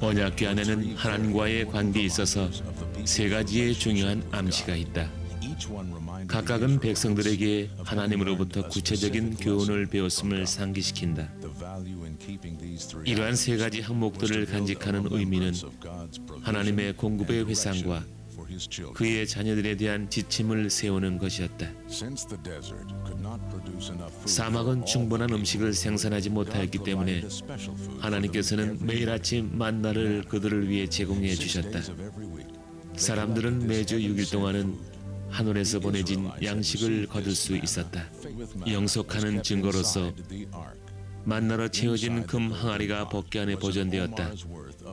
언약궤 안에는 하나님과의 관계에 있어서 세 가지의 중요한 암시가 있다. 각각은 백성들에게 하나님으로부터 구체적인 교훈을 배웠음을 상기시킨다. 이러한 세 가지 항목들을 간직하는 의미는 하나님의 공급의 회상과 그의 자녀들에 대한 지침을 세우는 것이었다. 사막은 충분한 음식을 생산하지 못하였기 때문에 하나님께서는 매일 아침 만나를 그들을 위해 제공해 주셨다. 사람들은 매주 6일 동안은 하늘에서 보내진 양식을 거둘 수 있었다. 영속하는 증거로서 만나로 채워진 금 항아리가 벗개 안에 보존되었다.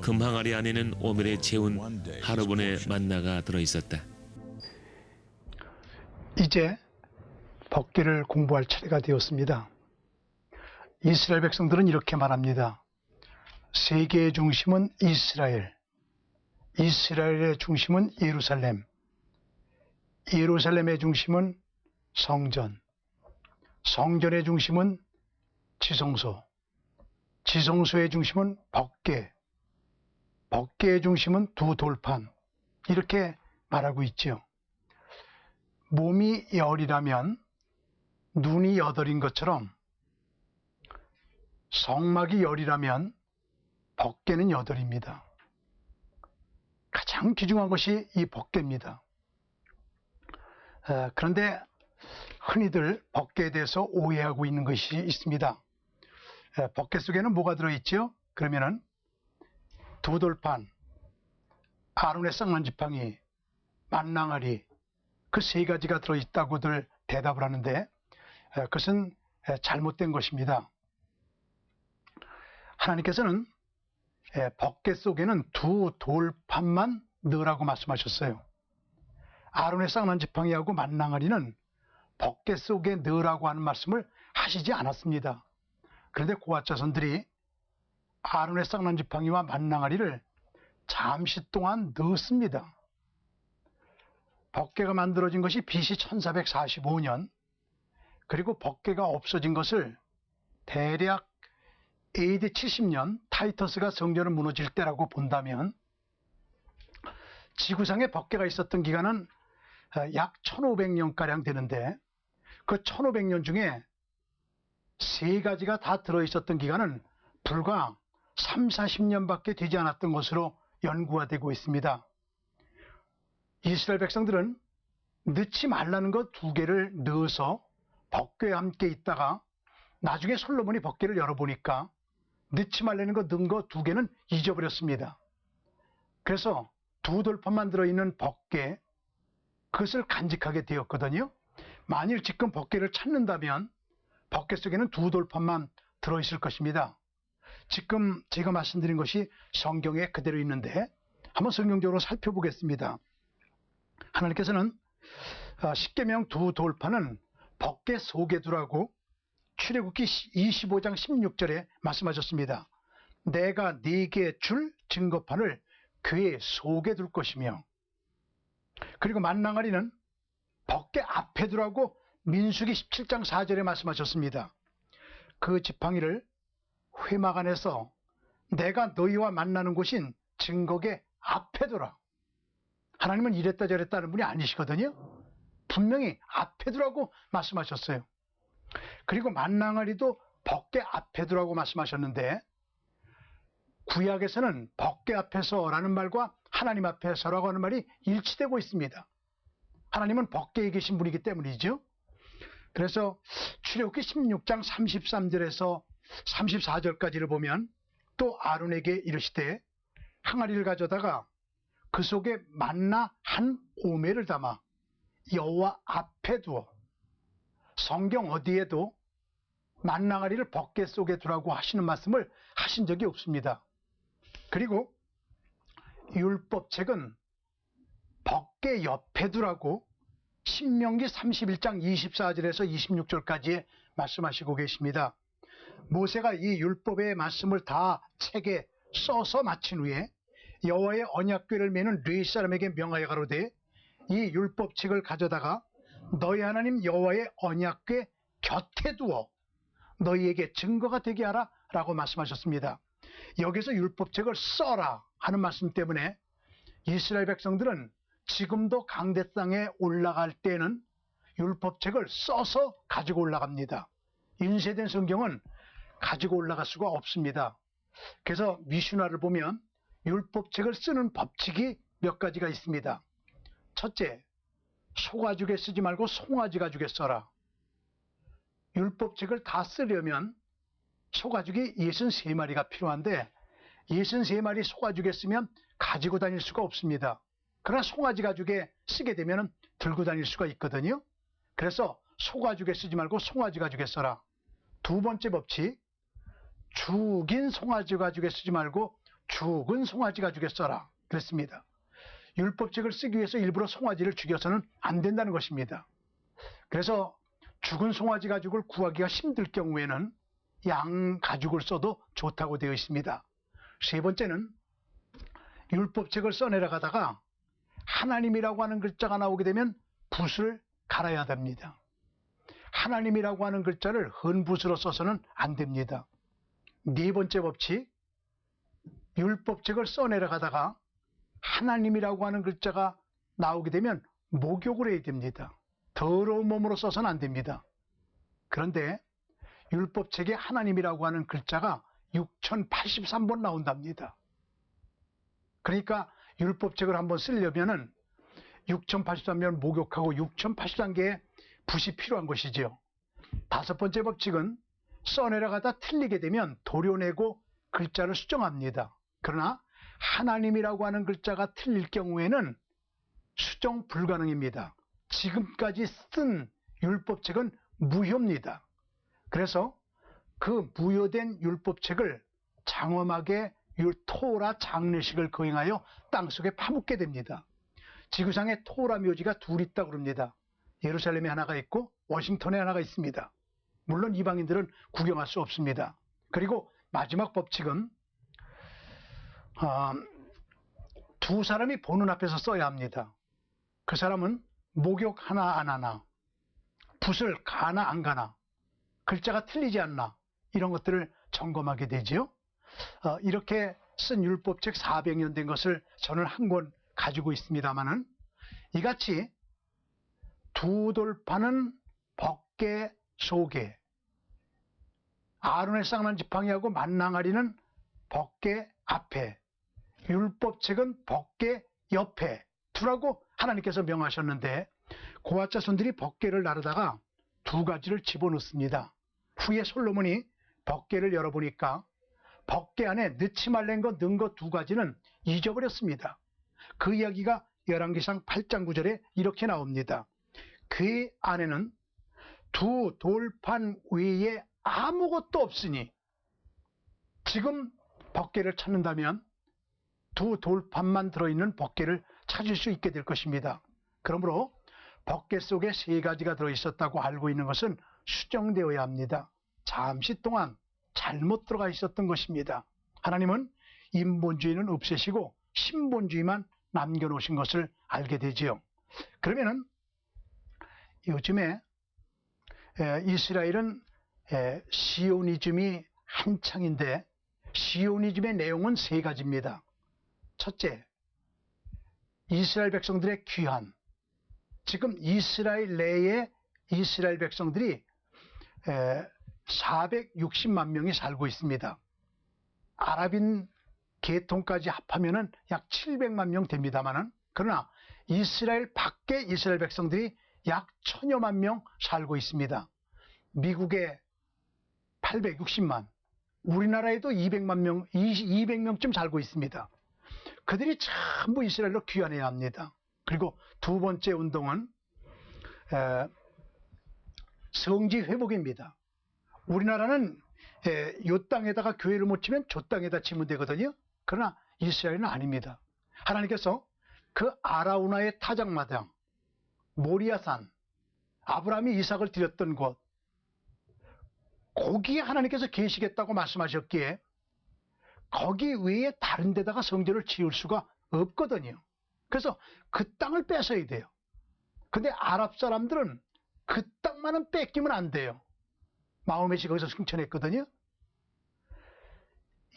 금 항아리 안에는 오늘에 채운 하루분의 만나가 들어 있었다. 이제 법계를 공부할 차례가 되었습니다. 이스라엘 백성들은 이렇게 말합니다. 세계의 중심은 이스라엘, 이스라엘의 중심은 예루살렘, 예루살렘의 중심은 성전, 성전의 중심은 지성소, 지성소의 중심은 법계, 법계의 중심은 두 돌판 이렇게 말하고 있죠. 몸이 열이라면 눈이 여덟인 것처럼 성막이 열이라면 법계는 여덟입니다. 가장 귀중한 것이 이 법계입니다. 어, 그런데 흔히들 법계에 대해서 오해하고 있는 것이 있습니다. 에, 법계 속에는 뭐가 들어있죠? 그러면은 두 돌판, 아론의 쌍난 지팡이, 만낭아리 그 세 가지가 들어있다고들 대답을 하는데 에, 그것은 에, 잘못된 것입니다. 하나님께서는 에, 법계 속에는 두 돌판만 넣으라고 말씀하셨어요. 아론의 쌍난 지팡이하고 만낭아리는 법계 속에 넣으라고 하는 말씀을 하시지 않았습니다. 그런데 고아 자손들이 아론의 쌍난 지팡이와 만낭아리를 잠시 동안 넣었습니다. 법계가 만들어진 것이 BC 1445년 그리고 법계가 없어진 것을 대략 AD 70년 타이터스가 성전을 무너질 때라고 본다면 지구상에 법계가 있었던 기간은 약 1500년가량 되는데 그 1500년 중에 세 가지가 다 들어있었던 기간은 불과 3, 40년밖에 되지 않았던 것으로 연구가 되고 있습니다. 이스라엘 백성들은 넣지 말라는 것 두 개를 넣어서 법궤와 함께 있다가 나중에 솔로몬이 법궤를 열어보니까 넣지 말라는 거 넣은 거 두 개는 잊어버렸습니다. 그래서 두 돌판만 들어있는 법궤 그것을 간직하게 되었거든요. 만일 지금 법궤를 찾는다면 법궤 속에는 두 돌판만 들어있을 것입니다. 지금 제가 말씀드린 것이 성경에 그대로 있는데 한번 성경적으로 살펴보겠습니다. 하나님께서는 어, 십계명 두 돌판은 법궤 속에 두라고 출애굽기 25장 16절에 말씀하셨습니다. 내가 네게 줄 증거판을 궤 속에 둘 것이며 그리고 만낭아리는 법궤 앞에 두라고 민수기 17장 4절에 말씀하셨습니다. 그 지팡이를 회막 안에서 내가 너희와 만나는 곳인 증거계 앞에 두라. 하나님은 이랬다 저랬다 하는 분이 아니시거든요. 분명히 앞에 두라고 말씀하셨어요. 그리고 만낭아리도 법궤 앞에 두라고 말씀하셨는데 구약에서는 법궤 앞에서라는 말과 하나님 앞에서라고 하는 말이 일치되고 있습니다. 하나님은 법궤에 계신 분이기 때문이죠. 그래서 출애굽기 16장 33절에서 34절까지를 보면 또 아론에게 이르시되 항아리를 가져다가 그 속에 만나 한 오매를 담아 여호와 앞에 두어 성경 어디에도 만나가리를 법궤 속에 두라고 하시는 말씀을 하신 적이 없습니다. 그리고 율법책은 법궤 옆에 두라고 신명기 31장 24절에서 26절까지 말씀하시고 계십니다. 모세가 이 율법의 말씀을 다 책에 써서 마친 후에 여호와의 언약궤를 메는 르이 사람에게 명하여 가로되 이 율법책을 가져다가 너희 하나님 여호와의 언약궤 곁에 두어 너희에게 증거가 되게 하라 라고 말씀하셨습니다. 여기서 율법책을 써라 하는 말씀 때문에 이스라엘 백성들은 지금도 강대상에 올라갈 때는 율법책을 써서 가지고 올라갑니다. 인쇄된 성경은 가지고 올라갈 수가 없습니다. 그래서 미슈나를 보면 율법책을 쓰는 법칙이 몇 가지가 있습니다. 첫째, 소가죽에 쓰지 말고 송아지 가죽에 써라. 율법책을 다 쓰려면 소가죽이 63마리가 필요한데 63마리 소가죽에 쓰면 가지고 다닐 수가 없습니다. 그러나 송아지 가죽에 쓰게 되면 들고 다닐 수가 있거든요. 그래서 소가죽에 쓰지 말고 송아지 가죽에 써라. 두 번째 법칙, 죽인 송아지 가죽에 쓰지 말고 죽은 송아지 가죽에 써라. 그랬습니다. 율법책을 쓰기 위해서 일부러 송아지를 죽여서는 안 된다는 것입니다. 그래서 죽은 송아지 가죽을 구하기가 힘들 경우에는 양 가죽을 써도 좋다고 되어 있습니다. 세 번째는 율법책을 써내려가다가 하나님이라고 하는 글자가 나오게 되면 붓을 갈아야 됩니다. 하나님이라고 하는 글자를 헌붓으로 써서는 안 됩니다. 네 번째 법칙, 율법책을 써내려가다가 하나님이라고 하는 글자가 나오게 되면 목욕을 해야 됩니다. 더러운 몸으로 써서는 안 됩니다. 그런데 율법책에 하나님이라고 하는 글자가 6083번 나온답니다. 그러니까 율법책을 한번 쓰려면은 6083번 목욕하고 6083개의 붓이 필요한 것이지요. 다섯 번째 법칙은 써내려가다 틀리게 되면 도려내고 글자를 수정합니다. 그러나 하나님이라고 하는 글자가 틀릴 경우에는 수정 불가능입니다. 지금까지 쓴 율법책은 무효입니다. 그래서 그 무효된 율법책을 장엄하게 율 토라 장례식을 거행하여 땅속에 파묻게 됩니다. 지구상에 토라 묘지가 둘 있다 그럽니다. 예루살렘에 하나가 있고 워싱턴에 하나가 있습니다. 물론 이방인들은 구경할 수 없습니다. 그리고 마지막 법칙은 어, 두 사람이 보는 앞에서 써야 합니다. 그 사람은 목욕 하나 안 하나, 붓을 가나 안 가나, 글자가 틀리지 않나 이런 것들을 점검하게 되지요. 어, 이렇게 쓴 율법 책 400년 된 것을 저는 한 권 가지고 있습니다만은 이같이 두 돌파는 벗개 속에 아론의 쌍난 지팡이하고 만낭아리는 벗개 앞에 율법책은 벗개 옆에 두라고 하나님께서 명하셨는데 고아 자 손들이 벗개를 나르다가 두 가지를 집어넣습니다. 후에 솔로몬이 벗개를 열어보니까 벗개 안에 넣지 말란 거 넣은 거두 가지는 잊어버렸습니다. 그 이야기가 열왕기상 8장 9절에 이렇게 나옵니다. 그 안에는 두 돌판 외에 아무것도 없으니 지금 벗개를 찾는다면 두 돌판만 들어있는 벗개를 찾을 수 있게 될 것입니다. 그러므로 벗개 속에 세 가지가 들어있었다고 알고 있는 것은 수정되어야 합니다. 잠시 동안 잘못 들어가 있었던 것입니다. 하나님은 인본주의는 없애시고 신본주의만 남겨놓으신 것을 알게 되지요. 그러면은 요즘에 이스라엘은 시오니즘이 한창인데 시오니즘의 내용은 세 가지입니다. 첫째, 이스라엘 백성들의 귀환. 지금 이스라엘 내에 이스라엘 백성들이 460만 명이 살고 있습니다. 아랍인 계통까지 합하면은 약 700만 명 됩니다만은 그러나 이스라엘 밖에 이스라엘 백성들이 약 천여만 명 살고 있습니다. 미국에 860만, 우리나라에도 200만 명, 200명쯤 살고 있습니다. 그들이 전부 이스라엘로 귀환해야 합니다. 그리고 두 번째 운동은 성지 회복입니다. 우리나라는 요 땅에다가 교회를 못 치면 저 땅에다 치면 되거든요. 그러나 이스라엘은 아닙니다. 하나님께서 그 아라우나의 타작마당, 모리아산, 아브라함이 이삭을 드렸던 곳, 거기에 하나님께서 계시겠다고 말씀하셨기에 거기 외에 다른 데다가 성전을 지을 수가 없거든요. 그래서 그 땅을 뺏어야 돼요. 근데 아랍 사람들은 그 땅만은 뺏기면 안 돼요. 마음의 시 거기서 승천했거든요.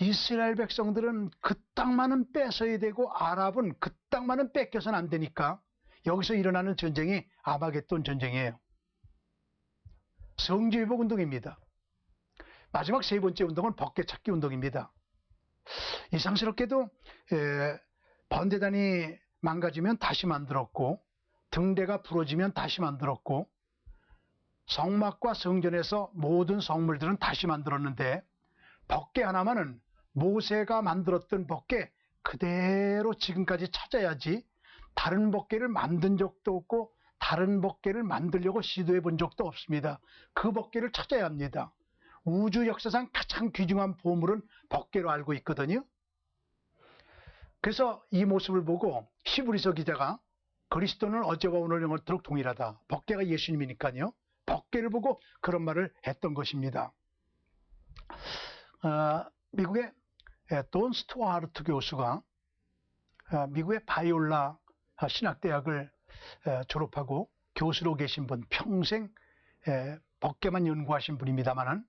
이스라엘 백성들은 그 땅만은 뺏어야 되고 아랍은 그 땅만은 뺏겨서는 안 되니까 여기서 일어나는 전쟁이 아마겟돈 전쟁이에요. 성지회복 운동입니다. 마지막 세 번째 운동은 벗개찾기 운동입니다. 이상스럽게도 에, 번대단이 망가지면 다시 만들었고 등대가 부러지면 다시 만들었고 성막과 성전에서 모든 성물들은 다시 만들었는데 벗개 하나만은 모세가 만들었던 벗개 그대로 지금까지 찾아야지 다른 벗개를 만든 적도 없고 다른 벗개를 만들려고 시도해 본 적도 없습니다. 그 벗개를 찾아야 합니다. 우주 역사상 가장 귀중한 보물은 벗개로 알고 있거든요. 그래서 이 모습을 보고 히브리서 기자가 그리스도는 어제와 오늘 영원토록 동일하다. 벗개가 예수님이니까요. 벗개를 보고 그런 말을 했던 것입니다. 어, 미국의 예, 돈 스투아르트 교수가 어, 미국의 바이올라 신학대학을 에, 졸업하고 교수로 계신 분, 평생 에, 법계만 연구하신 분입니다만은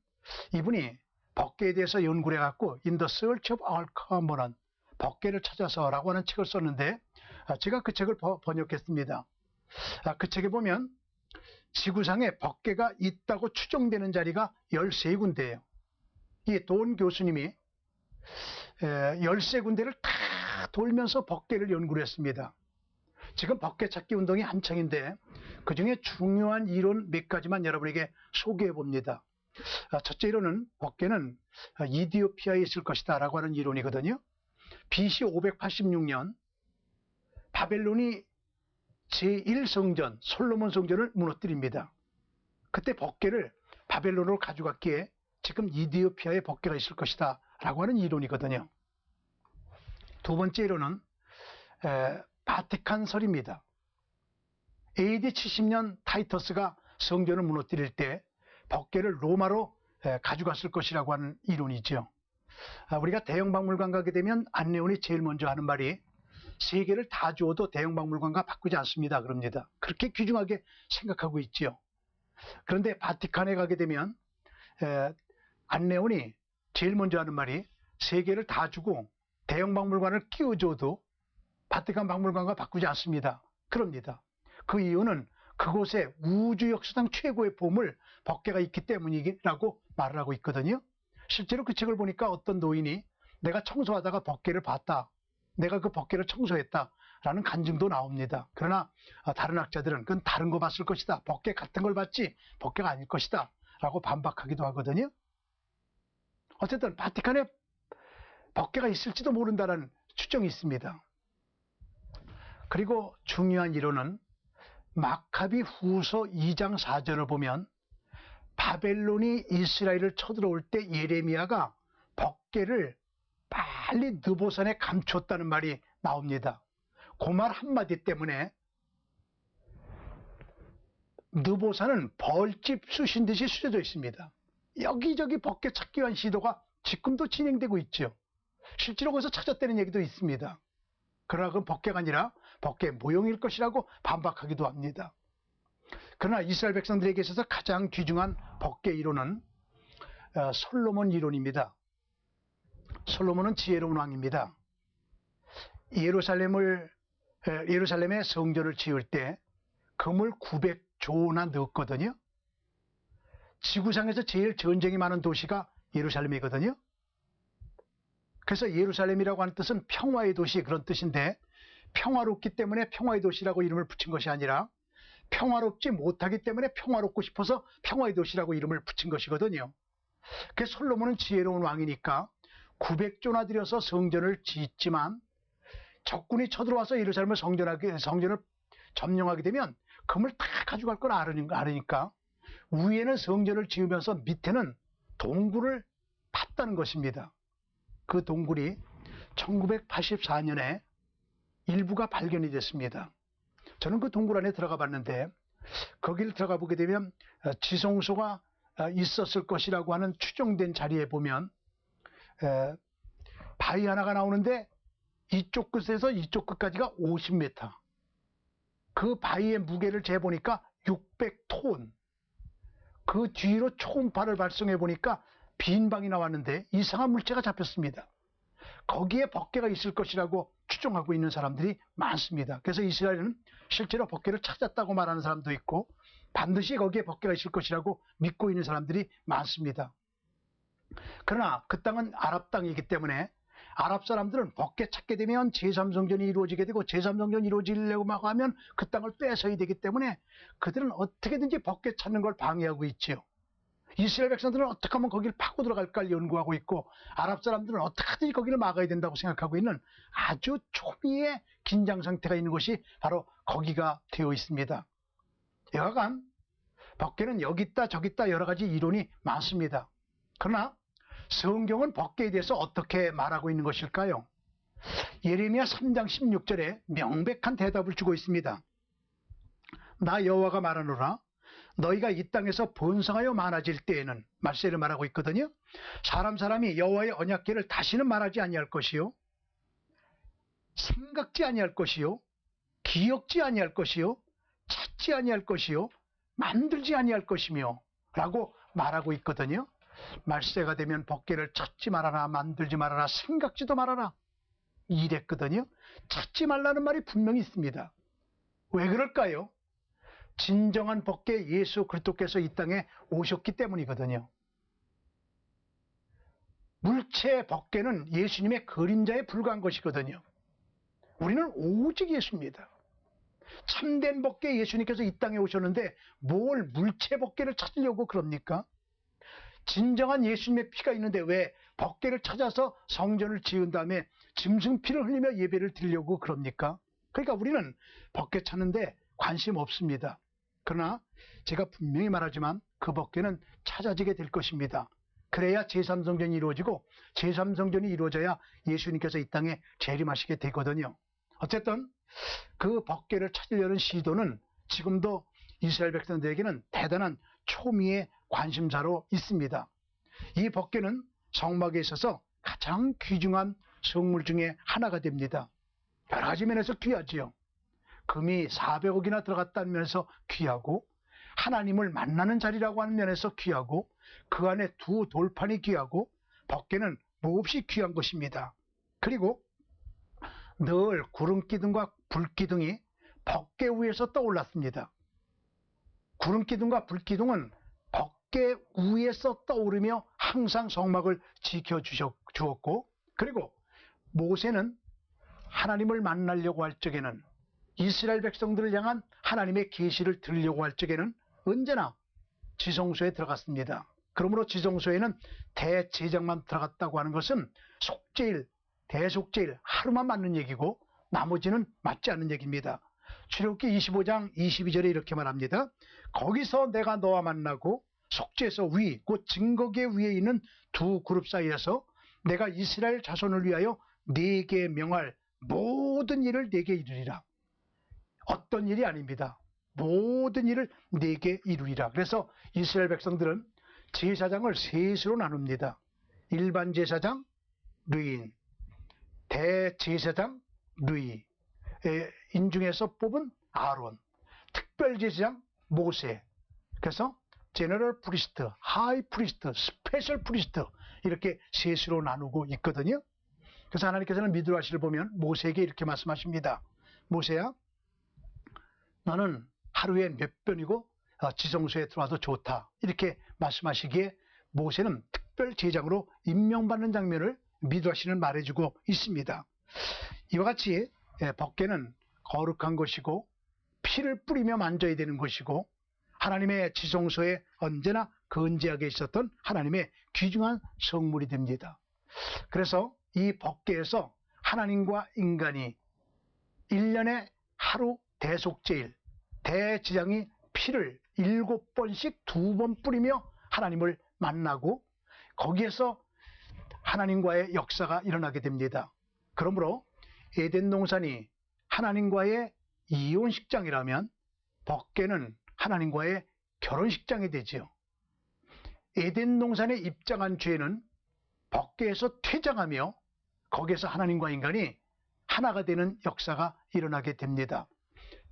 이분이 법계에 대해서 연구를 해갖고 In the Search of Our Common 법계를 찾아서 라고 하는 책을 썼는데 아, 제가 그 책을 버- 번역했습니다. 아, 그 책에 보면 지구상에 법계가 있다고 추정되는 자리가 13군데예요. 이 돈 교수님이 에, 13군데를 다 돌면서 법계를 연구를 했습니다. 지금 법계 찾기 운동이 한창인데 그 중에 중요한 이론 몇 가지만 여러분에게 소개해 봅니다. 아, 첫째 이론은 법계는 아, 이디오피아에 있을 것이다 라고 하는 이론이거든요. BC 586년 바벨론이 제1성전 솔로몬 성전을 무너뜨립니다. 그때 법계를 바벨론으로 가져갔기에 지금 이디오피아에 법계가 있을 것이다 라고 하는 이론이거든요. 두 번째 이론은 에, 바티칸 설입니다. AD 70년 타이터스가 성전을 무너뜨릴 때 법계를 로마로 에, 가져갔을 것이라고 하는 이론이죠. 아, 우리가 대형 박물관 가게 되면 안내원이 제일 먼저 하는 말이 세 개를 다 주어도 대형 박물관과 바꾸지 않습니다. 그럽니다. 그렇게 귀중하게 생각하고 있지요. 그런데 바티칸에 가게 되면 에, 안내원이 제일 먼저 하는 말이 세 개를 다 주고 대형 박물관을 끼워줘도 바티칸 박물관과 바꾸지 않습니다. 그럽니다. 그 이유는 그곳에 우주 역사상 최고의 보물 법계가 있기 때문이라고 말을 하고 있거든요. 실제로 그 책을 보니까 어떤 노인이 내가 청소하다가 법계를 봤다. 내가 그 법계를 청소했다. 라는 간증도 나옵니다. 그러나 아, 다른 학자들은 그건 다른 거 봤을 것이다. 법계 같은 걸 봤지 법계가 아닐 것이다. 라고 반박하기도 하거든요. 어쨌든 바티칸에 법계가 있을지도 모른다는 추정이 있습니다. 그리고 중요한 이론은 마카비 후서 2장 4절을 보면 바벨론이 이스라엘을 쳐들어올 때 예레미야가 법계를 빨리 느보산에 감췄다는 말이 나옵니다. 그 말 한마디 때문에 느보산은 벌집 쑤신 듯이 쑤려져 있습니다. 여기저기 법계 찾기 위한 시도가 지금도 진행되고 있죠. 실제로 거기서 찾았다는 얘기도 있습니다. 그러나 그 법계가 아니라 법계 모형일 것이라고 반박하기도 합니다. 그러나 이스라엘 백성들에게 있어서 가장 귀중한 법계 이론은 어, 솔로몬 이론입니다. 솔로몬은 지혜로운 왕입니다. 예루살렘을 에, 예루살렘의 성전을 지을 때 금을 900조나 넣었거든요. 지구상에서 제일 전쟁이 많은 도시가 예루살렘이거든요. 그래서 예루살렘이라고 하는 뜻은 평화의 도시 그런 뜻인데 평화롭기 때문에 평화의 도시라고 이름을 붙인 것이 아니라 평화롭지 못하기 때문에 평화롭고 싶어서 평화의 도시라고 이름을 붙인 것이거든요. 그 솔로몬은 지혜로운 왕이니까 900조나 들여서 성전을 짓지만 적군이 쳐들어와서 예루살렘을 성전하게, 성전을 점령하게 되면 금을 다 가져갈 걸 알으니까, 위에는 성전을 지으면서 밑에는 동굴을 팠다는 것입니다. 그 동굴이 1984년에 일부가 발견이 됐습니다. 저는 그 동굴 안에 들어가 봤는데 거기를 들어가 보게 되면 어, 지성소가 어, 있었을 것이라고 하는 추정된 자리에 보면 에, 바위 하나가 나오는데 이쪽 끝에서 이쪽 끝까지가 50m. 그 바위의 무게를 재보니까 600톤. 그 뒤로 초음파를 발송해 보니까 빈 방이 나왔는데 이상한 물체가 잡혔습니다. 거기에 벗개가 있을 것이라고 추정하고 있는 사람들이 많습니다. 그래서 이스라엘은 실제로 벗개를 찾았다고 말하는 사람도 있고 반드시 거기에 벗개가 있을 것이라고 믿고 있는 사람들이 많습니다. 그러나 그 땅은 아랍 땅이기 때문에 아랍 사람들은 벗개 찾게 되면 제3성전이 이루어지게 되고 제3성전이 이루어지려고 막 하면 그 땅을 뺏어야 되기 때문에 그들은 어떻게든지 벗개 찾는 걸 방해하고 있지요. 이스라엘 백성들은 어떻게 하면 거기를 파고 들어갈까 연구하고 있고 아랍 사람들은 어떻게든지 거기를 막아야 된다고 생각하고 있는 아주 초미의 긴장 상태가 있는 것이 바로 거기가 되어 있습니다. 여하간 벗개는 여기 있다 저기 있다 여러 가지 이론이 많습니다. 그러나 성경은 벗개에 대해서 어떻게 말하고 있는 것일까요? 예레미야 3장 16절에 명백한 대답을 주고 있습니다. 나 여호와가 말하노라 너희가 이 땅에서 번성하여 많아질 때에는 말세를 말하고 있거든요. 사람 사람이 여호와의 언약궤를 다시는 말하지 아니할 것이요. 생각지 아니할 것이요. 기억지 아니할 것이요. 찾지 아니할 것이요. 만들지 아니할 것이며 라고 말하고 있거든요. 말세가 되면 법계를 찾지 말아라, 만들지 말아라, 생각지도 말아라. 이랬거든요. 찾지 말라는 말이 분명히 있습니다. 왜 그럴까요? 진정한 법계 예수 그리스도께서 이 땅에 오셨기 때문이거든요. 물체 법계는 예수님의 그림자에 불과한 것이거든요. 우리는 오직 예수입니다. 참된 법계 예수님께서 이 땅에 오셨는데 뭘 물체 법계를 찾으려고 그럽니까? 진정한 예수님의 피가 있는데 왜 법계를 찾아서 성전을 지은 다음에 짐승피를 흘리며 예배를 드리려고 그럽니까? 그러니까 우리는 법계 찾는데 관심 없습니다. 그러나 제가 분명히 말하지만 그 법계는 찾아지게 될 것입니다. 그래야 제3성전이 이루어지고 제3성전이 이루어져야 예수님께서 이 땅에 재림하시게 되거든요. 어쨌든 그 법계를 찾으려는 시도는 지금도 이스라엘 백성들에게는 대단한 초미의 관심사로 있습니다. 이 법계는 성막에 있어서 가장 귀중한 성물 중에 하나가 됩니다. 여러 가지 면에서 귀하지요. 금이 400억이나 들어갔다는 면에서 귀하고 하나님을 만나는 자리라고 하는 면에서 귀하고 그 안에 두 돌판이 귀하고 법계는 몹시 귀한 것입니다. 그리고 늘 구름기둥과 불기둥이 법계 위에서 떠올랐습니다. 구름기둥과 불기둥은 법계 위에서 떠오르며 항상 성막을 지켜주었고 그리고 모세는 하나님을 만나려고 할 적에는 이스라엘 백성들을 향한 하나님의 계시를 들으려고 할 적에는 언제나 지성소에 들어갔습니다. 그러므로 지성소에는 대제장만 들어갔다고 하는 것은 속죄일, 대속죄일 하루만 맞는 얘기고 나머지는 맞지 않는 얘기입니다. 출애굽기 25장 22절에 이렇게 말합니다. 거기서 내가 너와 만나고 속죄서 위, 곧 증거계 위에 있는 두 그룹 사이에서 내가 이스라엘 자손을 위하여 네게 명할 모든 일을 네게 이루리라. 어떤 일이 아닙니다. 모든 일을 네게 이루리라. 그래서 이스라엘 백성들은 제사장을 셋으로 나눕니다. 일반 제사장, 르인, 대제사장, 르이, 인중에서 뽑은 아론, 특별 제사장, 모세. 그래서 제너럴 프리스트, 하이 프리스트, 스페셜 프리스트 이렇게 셋으로 나누고 있거든요. 그래서 하나님께서는 미드라시를 보면 모세에게 이렇게 말씀하십니다. 모세야, 너는 하루에 몇 번이고 어, 지성소에 들어와도 좋다. 이렇게 말씀하시기에 모세는 특별 제장으로 임명받는 장면을 미드라시는 말해주고 있습니다. 이와 같이 예, 법계는 거룩한 것이고 피를 뿌리며 만져야 되는 것이고 하나님의 지성소에 언제나 건재하게 있었던 하나님의 귀중한 성물이 됩니다. 그래서 이 법계에서 하나님과 인간이 1년에 하루 대속제일, 대지장이 피를 일곱 번씩 두 번 뿌리며 하나님을 만나고 거기에서 하나님과의 역사가 일어나게 됩니다. 그러므로 에덴 동산이 하나님과의 이혼식장이라면 법계는 하나님과의 결혼식장이 되지요. 에덴 동산에 입장한 죄는 법계에서 퇴장하며 거기에서 하나님과 인간이 하나가 되는 역사가 일어나게 됩니다.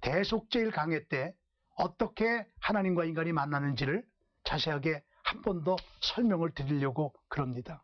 대속제일 강해 때 어떻게 하나님과 인간이 만나는지를 자세하게 한 번 더 설명을 드리려고 그럽니다.